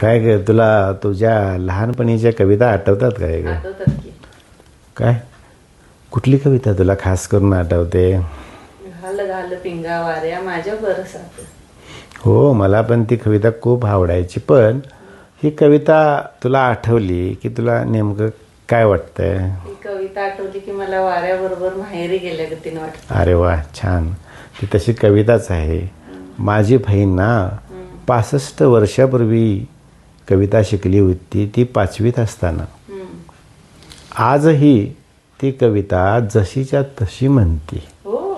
काय ग तुला तुझ्या लहानपणीच्या कविता आठवतात काय ग? आठवतात की. काय? कुठली कविता तुला खास करून आठवते? घाल घाल पिंगा वाऱ्या माझ्या बरसात. हो मला पण ती कविता खूप आवडायची पण ही कविता तुला आठवली की तुला नेमकं काय वाटतंय? ही कविता आठवली की मला वाऱ्याबरोबर माहेरी गेल्या गतीने वाटत अरे वा छान. ती तशी कविताच आहे. माझी बहीण ना पासष्ट वर्षापूर्वी कविता शिकली होती ती पाचवीत असताना. आजही ती कविता जशीच्या तशी म्हणते. हो.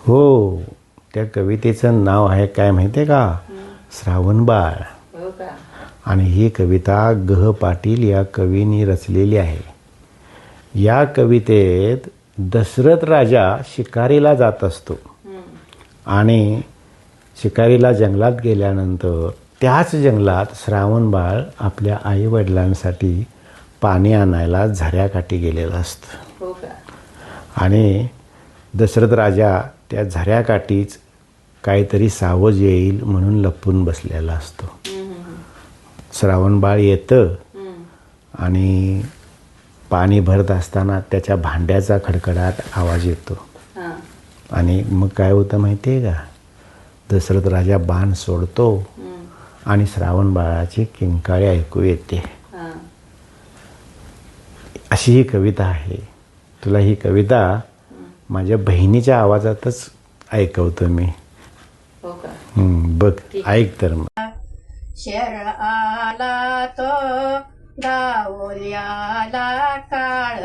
हो त्या कवितेचं नाव आहे काय माहिती आहे का श्रावण बाळ. हो आणि ही कविता गह पाटील या कवीने रचलेली आहे. या कवितेत दशरथ राजा शिकारीला जात असतो. आणि शिकारीला जंगलात गेल्यानंतर त्याच जंगलात श्रावण बाळ आपल्या आईवडिलांसाठी पाणी आणायला झऱ्याकाठी गेलेलं असतं. हो आणि दशरथ राजा त्या झऱ्याकाठीच काहीतरी सावज येईल म्हणून लपून बसलेला असतो. हम्म, हम्म, श्रावण बाळ येतं. आणि पाणी भरत असताना त्याच्या भांड्याचा खडखडाट आवाज येतो. हा. आणि मग काय होतं माहिती आहे का? दशरथ राजा बाण सोडतो. आणि श्रावण बाळाची किंकाळी ऐकू येते. हा. अशी ही कविता आहे. तुला ही कविता माझ्या बहिणीच्या आवाजातच ऐकवतो मी. हो बघ ऐक तर मग. शर आला तो दावल्याला काळ.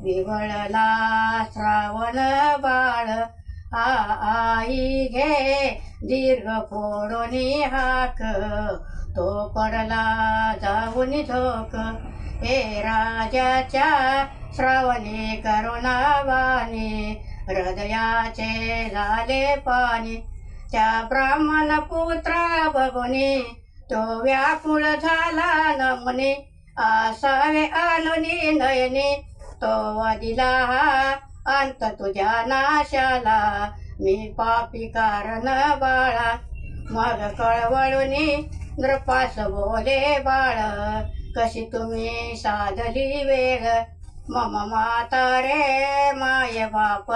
विवळला श्रावण बाळ. आ आई घे दीर्घ फोडोनी हाक तो पडला जाऊन झोक. हे राजाच्या श्रावणी करुणावाणी हृदयाचे झाले पाणी. त्या ब्राह्मण पुत्रा बघुनी तो व्याकुळ झाला नमनी. आसावे आणुनी नयनी तो दिला हा अंत तुझ्या नाशाला. मी पापी कारण बाळा. मग कळवळुनी नृपास बोले बाळ. कशी तुम्ही साधली वेळ? मम माता रे माय बाप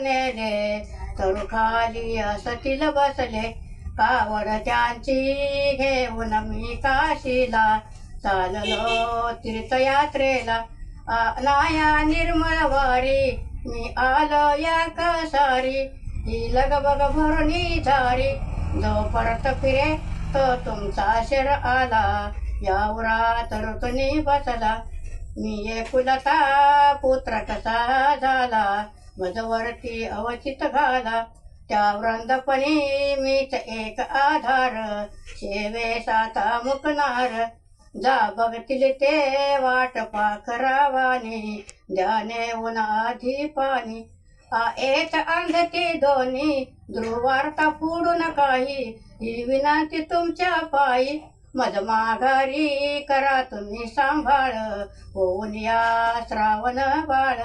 नेले तरू खाली असतील बसले. कावड त्यांची घेऊन मी काशीला. चाललो तीर्थयात्रेला. आ- नाया निर्मळ वारी. मी आलो या कसारी. ही लगबग भरणी झारी जो परत फिरे तो तुमचा शेर आला. यावरात ऋतुनी बसला. मी एकुलता पुत्र कसा झाला? मजवरती अवचित घाला. त्या वृंदपणी मीच एक आधार. शेवे साता मुकणार. जा बघतील ते वाट पाखरावानी. ध्याने उन्हाधी पाणी. एक अंधती दोन्ही ध्रुवार्ता फोडून काही ही विनंती तुमच्या पायी. मज माघारी करा तुम्ही सांभाळ होऊन या श्रावण बाळ.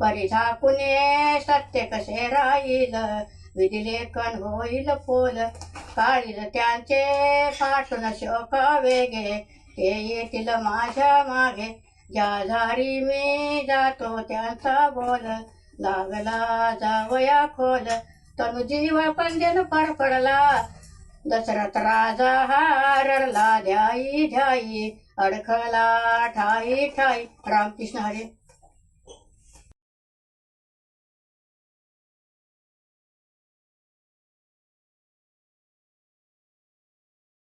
परिझाकुने सत्य कसे राहील विधिलेखन होईल पोल. काळील त्यांचे पाठून शोका वेगे ते येतील माझ्या मागे. ज्या झारी मी जातो त्यांचा बोल. लागला जावया खोल. तनु जीव पंजन पर पडला. दशरथ राजा हा रडला ध्याई ध्याई अडखला ठाई ठाई. रामकृष्ण हरे.